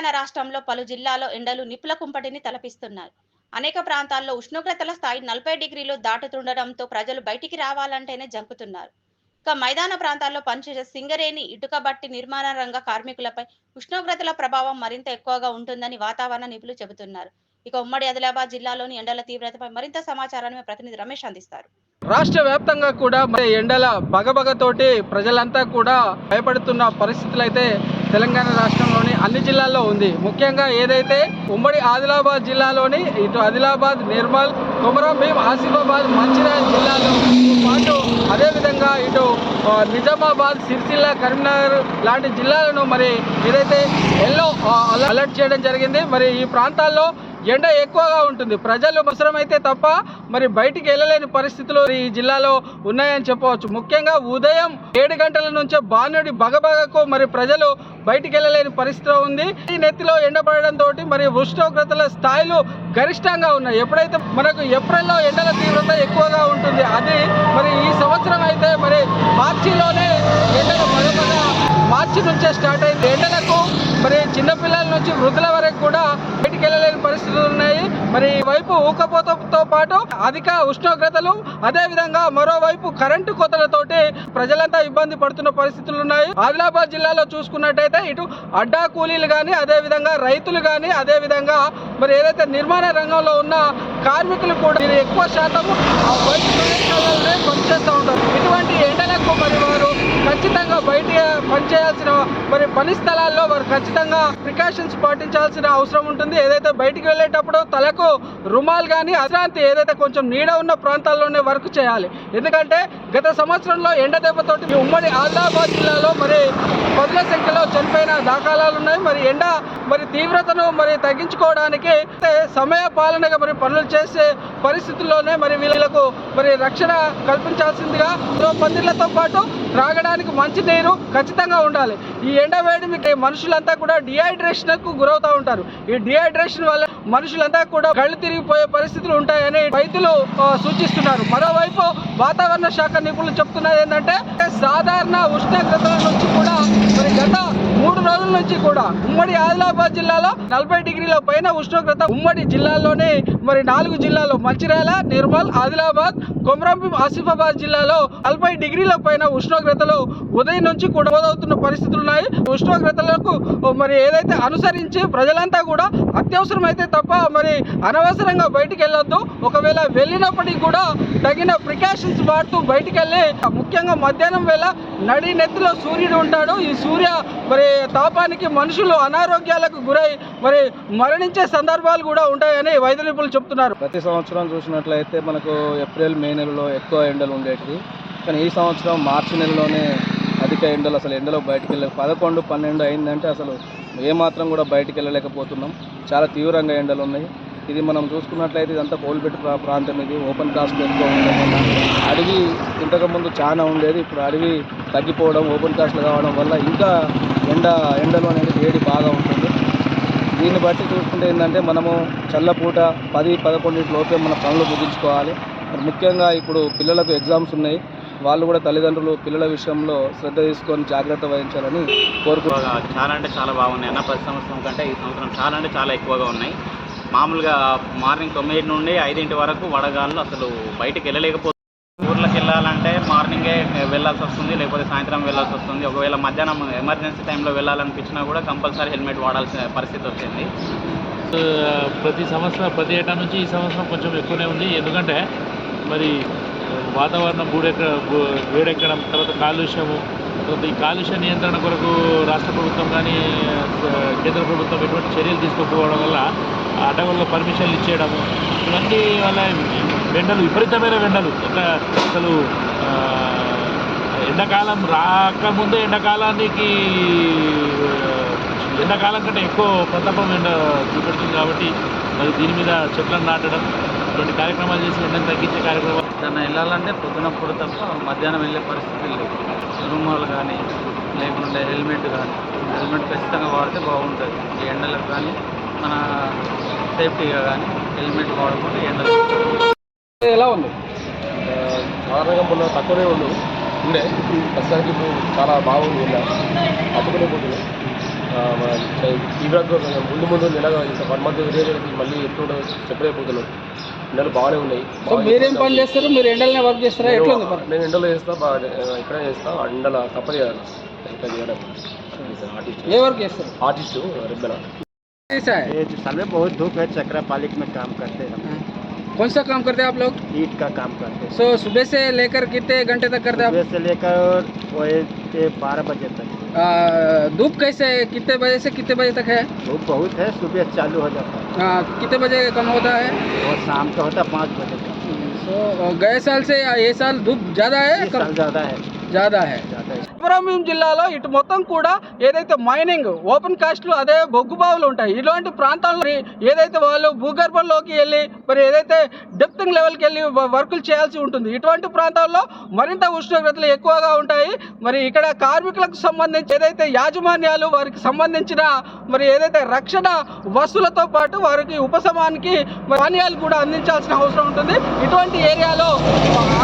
తెలంగాణ రాష్ట్రంలో పలు జిల్లాల్లో ఎండలు నిప్పుల కుంపటిని తలపిస్తున్నాయి అనేక ప్రాంతాల్లో ఉష్ణోగ్రతల స్థాయి నలభై డిగ్రీలు దాటుతుండటంతో ప్రజలు బయటికి రావాలంటేనే జంకుతున్నారు. ఇక మైదాన ప్రాంతాల్లో పనిచేసే సింగరేణి ఇటుక బట్టి నిర్మాణ రంగ కార్మికులపై ఉష్ణోగ్రతల ప్రభావం మరింత ఎక్కువగా ఉంటుందని వాతావరణ నిపుణులు చెబుతున్నారు. ఇక ఉమ్మడి ఆదిలాబాద్ జిల్లాలోని ఎండల తీవ్రతపై మరింత సమాచారాన్ని ప్రతినిధి రమేష్ అందిస్తారు. రాష్ట్ర వ్యాప్తంగా కూడా మరి ఎండల బగబగతోటి ప్రజలంతా కూడా భయపడుతున్న పరిస్థితులు అయితే తెలంగాణ రాష్ట్రంలోని అన్ని జిల్లాల్లో ఉంది. ముఖ్యంగా ఏదైతే ఉమ్మడి ఆదిలాబాద్ జిల్లాలోని ఇటు ఆదిలాబాద్ నిర్మల్ కొమరం భీం ఆసిఫాబాద్ మంచిర్యాల జిల్లాలో పాటు అదేవిధంగా ఇటు నిజామాబాద్ సిరిసిల్ల కరీంనగర్ లాంటి జిల్లాలను మరి ఏదైతే ఎల్లో అలర్ట్ చేయడం జరిగింది. మరి ఈ ప్రాంతాల్లో ఎండ ఎక్కువగా ఉంటుంది. ప్రజలు అవసరమైతే తప్ప మరి బయటికి వెళ్ళలేని పరిస్థితులు ఈ జిల్లాలో ఉన్నాయని చెప్పవచ్చు. ముఖ్యంగా ఉదయం ఏడు గంటల నుంచే బాణుడి బగబగకు మరి ప్రజలు బయటికి వెళ్ళలేని పరిస్థితి ఉంది. ఈ నెత్తిలో ఎండపడడంతో తోటి మరి ఉష్ణోగ్రతల స్థాయిలు గరిష్టంగా ఉన్నాయి. ఎప్పుడైతే మనకు ఏప్రిల్లో ఎండల తీవ్రత ఎక్కువగా ఉంటుంది అది మరి ఈ సంవత్సరం అయితే మరి మార్చిలోనే ఎండలు బగబగ మార్చి నుంచే స్టార్ట్ అయింది. ఎండలకు మరి చిన్నపిల్లల నుంచి వృద్ధుల వరకు కూడా బయటికి పరిస్థితులు ఉన్నాయి. మరి వైపు ఊకపోతతో పాటు అధిక ఉష్ణోగ్రతలు అదే విధంగా మరోవైపు కరెంటు కోతలతోటి ప్రజలంతా ఇబ్బంది పడుతున్న పరిస్థితులు ఉన్నాయి. ఆదిలాబాద్ జిల్లాలో చూసుకున్నట్టయితే ఇటు అడ్డా కూలీలు కానీ అదే విధంగా రైతులు కానీ అదే విధంగా మరి ఏదైతే నిర్మాణ రంగంలో ఉన్న కార్మికులు కూడా వీరు ఎక్కువ శాతం బయట పనిచేస్తూ ఉంటారు. ఇటువంటి ఎండలకు మరి వారు ఖచ్చితంగా బయట పనిచేయాల్సిన మరి పని స్థలాల్లో వారు ఖచ్చితంగా ప్రికాషన్స్ పాటించాల్సిన అవసరం ఉంటుంది. ఏదైతే బయటికి వెళ్ళేటప్పుడు తలకు రుమాల్ కానీ అశ్రాంతి ఏదైతే కొంచెం నీడ ఉన్న ప్రాంతాల్లోనే వర్క్ చేయాలి. ఎందుకంటే గత సంవత్సరంలో ఎండ దెబ్బతోటి ఉమ్మడి ఆదిలాబాద్ జిల్లాలో పదుల సంఖ్యలో చనిపోయిన దాఖలాలు ఉన్నాయి మరి ఎండ మరి తీవ్రతను మరి తగ్గించుకోవడానికి సమయ పాలనగా మరి పనులు చేసే పరిస్థితుల్లోనే మరి వీళ్ళకు మరి రక్షణ కల్పించాల్సిందిగా పందిళ్ళతో పాటు త్రాగడానికి మంచి నీరు ఖచ్చితంగా ఉండాలి. ఈ ఎండవేడి మీకు మనుషులంతా కూడా డిహైడ్రేషన్కు గురవుతూ ఉంటారు. ఈ డిహైడ్రేషన్ వల్ల మనుషులంతా కూడా కళ్ళు తిరిగిపోయే పరిస్థితులు ఉంటాయని రైతులు సూచిస్తున్నారు. మరోవైపు వాతావరణ శాఖ నిపుణులు చెప్తున్నది ఏంటంటే సాధారణ ఉష్ణోగ్రతల నుంచి కూడా మరి గత మూడు రోజుల నుంచి కూడా ఉమ్మడి ఆదిలాబాద్ జిల్లాలో నలభై డిగ్రీల పైన ఉష్ణోగ్రత ఉమ్మడి జిల్లాలోనే మరి నాలుగు జిల్లాలో మంచిర్యాల నిర్మల్ ఆదిలాబాద్ కొమరంభీం ఆసిఫాబాద్ జిల్లాలో నలభై డిగ్రీల పైన ఉష్ణోగ్రతలు ఉదయం నుంచి కూడా నమోదవుతున్న పరిస్థితులు ఉన్నాయి. ఉష్ణోగ్రతలకు మరి ఏదైతే అనుసరించి ప్రజలంతా కూడా అత్యవసరం అయితే తప్ప మరి అనవసరంగా బయటికి వెళ్ళొద్దు ఒకవేళ వెళ్ళినప్పటికీ కూడా తగిన ప్రికాషన్స్ వాడుతూ బయటికి వెళ్ళి ముఖ్యంగా మధ్యాహ్నం వేళ నడి నెత్తిలో సూర్యుడు ఉంటాడు. ఈ సూర్య మరి తాపానికి మనుషులు అనారోగ్యాలకు గురై మరి మరణించే సందర్భాలు కూడా ఉంటాయని వైద్య నిపుణులు చెప్తున్నారు. ప్రతి సంవత్సరం చూసినట్లయితే మనకు ఏప్రిల్ మే నెలలో ఎక్కువ ఎండలు ఉండేటివి. కానీ ఈ సంవత్సరం మార్చి నెలలోనే అధిక ఎండలు అసలు ఎండలో బయటికి వెళ్ళే పదకొండు పన్నెండు అయిందంటే అసలు ఏమాత్రం కూడా బయటికి వెళ్ళలేకపోతున్నాం. చాలా తీవ్రంగా ఎండలు ఉన్నాయి. ఇది మనం చూసుకున్నట్లయితే ఇదంతా కోల్బెట్ ప్రాంతం ఇది. ఓపెన్ కాస్ట్ ఎక్కువ ఉండడం వల్ల అడవి ఇంతకుముందు చాలా ఉండేది. ఇప్పుడు అడవి తగ్గిపోవడం ఓపెన్ కాస్ట్లు కావడం వల్ల ఇంకా ఎండ ఎండలో అనేది వేడి బాగా ఉంటుంది. దీన్ని బట్టి చూసుకుంటే ఏంటంటే మనము చల్లపూట పది పదకొండింటి లోపే మన పనులు ముగించుకోవాలి. మరి ముఖ్యంగా ఇప్పుడు పిల్లలకు ఎగ్జామ్స్ ఉన్నాయి. వాళ్ళు కూడా తల్లిదండ్రులు పిల్లల విషయంలో శ్రద్ధ తీసుకొని జాగ్రత్త వహించాలని కోరుకుంటున్నాను చాలా అంటే చాలా బాగున్నాయి అన్న. ప్రతి సంవత్సరం కంటే ఈ సంవత్సరం చాలా అంటే చాలా ఎక్కువగా ఉన్నాయి. మామూలుగా మార్నింగ్ తొమ్మిది నుండి ఐదింటి వరకు వడగాళ్ళు అసలు బయటికి వెళ్ళలేకపోతుంది వెళ్ళాలంటే మార్నింగే వెళ్ళాల్సి వస్తుంది లేకపోతే సాయంత్రం వెళ్ళాల్సి వస్తుంది. ఒకవేళ మధ్యాహ్నం ఎమర్జెన్సీ టైంలో వెళ్ళాలనిపించినా కూడా కంపల్సరీ హెల్మెట్ వాడాల్సిన పరిస్థితి వచ్చింది. ప్రతి సంవత్సరం ప్రతి ఏటా నుంచి ఈ సంవత్సరం కొంచెం ఎక్కువనే ఉంది. ఎందుకంటే మరి వాతావరణం గూడెక్క వేడెక్కడం తర్వాత కాలుష్యము తర్వాత ఈ కాలుష్య నియంత్రణ కొరకు రాష్ట్ర ప్రభుత్వం కానీ కేంద్ర ప్రభుత్వం ఎటువంటి చర్యలు తీసుకోకపోవడం వల్ల అటవుల్లో అడవుల్లో పర్మిషన్లు ఇచ్చేయడము ఇవన్నీ వల్ల వెండలు విపరీతమైన ఎండలు ఎట్లా అసలు ఎండాకాలం రాకముందే ఎండాకాలానికి ఎండాకాలం కంటే ఎక్కువ ప్రతాపం ఎండ చూపెడుతుంది కాబట్టి మరి దీని మీద చెట్లను నాటడం ఇటువంటి కార్యక్రమాలు చేసి ఎండను తగ్గించే కార్యక్రమాలు ఏదైనా వెళ్ళాలంటే పొద్దునప్పుడు తప్ప మధ్యాహ్నం వెళ్ళే పరిస్థితి లేదు. రూమాలు కానీ లేకుంటే హెల్మెట్ కానీ హెల్మెట్ ఖచ్చితంగా వాడితే బాగుంటుంది. ఈ ఎండలకు కానీ మన సేఫ్టీగా కానీ హెల్మెట్ వాడకుండా ఎండలు ఎలా ఉంది సాధారణంగా మొన్న తక్కువనే ఉండు ఉండే ప్రస్తుతానికి ఇప్పుడు చాలా బాగుంది ఇలా తట్టుకునే పోతుంది ఆ, మన తీవ్రంగా ముందు ముందు నెలగా ఇంకా వన్ మంత్ వేరేది మళ్ళీ ఎప్పుడు చెప్పలేకపోతున్నాం ఎండలు బాగానే ఉన్నాయి సో మీరేం పని చేస్తారు మీరు ఎండలనే వర్క్ చేస్తారా ఎట్లా ఉంది పని నేను ఎండలో చేస్తా బాగా ఇక్కడే చేస్తా ఎండల తప్పదు కదా ఇక్కడ చేయడం ఆర్టిస్ట్ ఏ వర్క్ చేస్తారు ఆర్టిస్ట్ రెబ్బెన ऐसा है ये जो साल में बहुत धूप है चक्रा पालिक में काम करते हैं हम हाँ। कौन सा काम करते हैं आप लोग? ईट का काम करते हैं। सो सुबह से लेकर कितने घंटे तक करते हैं सुबह से लेकर बारह बजे तक। धूप कैसे है? कितने बजे से कितने बजे तक है? धूप बहुत है सुबह चालू हो जाता है। कितने बजे कम होता है? और शाम का होता है पाँच बजे तक। सो so, गए साल से ये साल धूप ज़्यादा है ज़्यादा है ज़्यादा है। ज़्यादा है। కొమరంభీం జిల్లాలో ఇటు మొత్తం కూడా ఏదైతే మైనింగ్ ఓపెన్ కాస్ట్లు అదే బొగ్గు బావులు ఉంటాయి. ఇలాంటి ప్రాంతాల్లో ఏదైతే వాళ్ళు భూగర్భంలోకి వెళ్ళి మరి ఏదైతే డెప్తింగ్ లెవెల్కి వెళ్ళి వర్కులు చేయాల్సి ఉంటుంది. ఇటువంటి ప్రాంతాల్లో మరింత ఉష్ణోగ్రతలు ఎక్కువగా ఉంటాయి. మరి ఇక్కడ కార్మికులకు సంబంధించి ఏదైతే యాజమాన్యాలు వారికి సంబంధించిన మరి ఏదైతే రక్షణ వస్తువులతో పాటు వారికి ఉపశమానికి మరి పానీయాలు కూడా అందించాల్సిన అవసరం ఉంటుంది. ఇటువంటి ఏరియాలో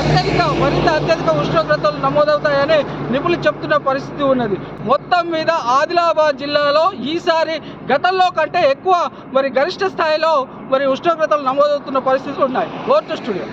అత్యధిక మరింత అత్యధిక ఉష్ణోగ్రతలు నమోదవుతాయని నిపుణులు చెప్తున్న పరిస్థితి ఉన్నది. మొత్తం మీద ఆదిలాబాద్ జిల్లాలో ఈసారి గతంలో కంటే ఎక్కువ మరి గరిష్ట స్థాయిలో మరి ఉష్ణోగ్రతలు నమోదవుతున్న పరిస్థితులు ఉన్నాయి. ఓర్టు స్టూడియో.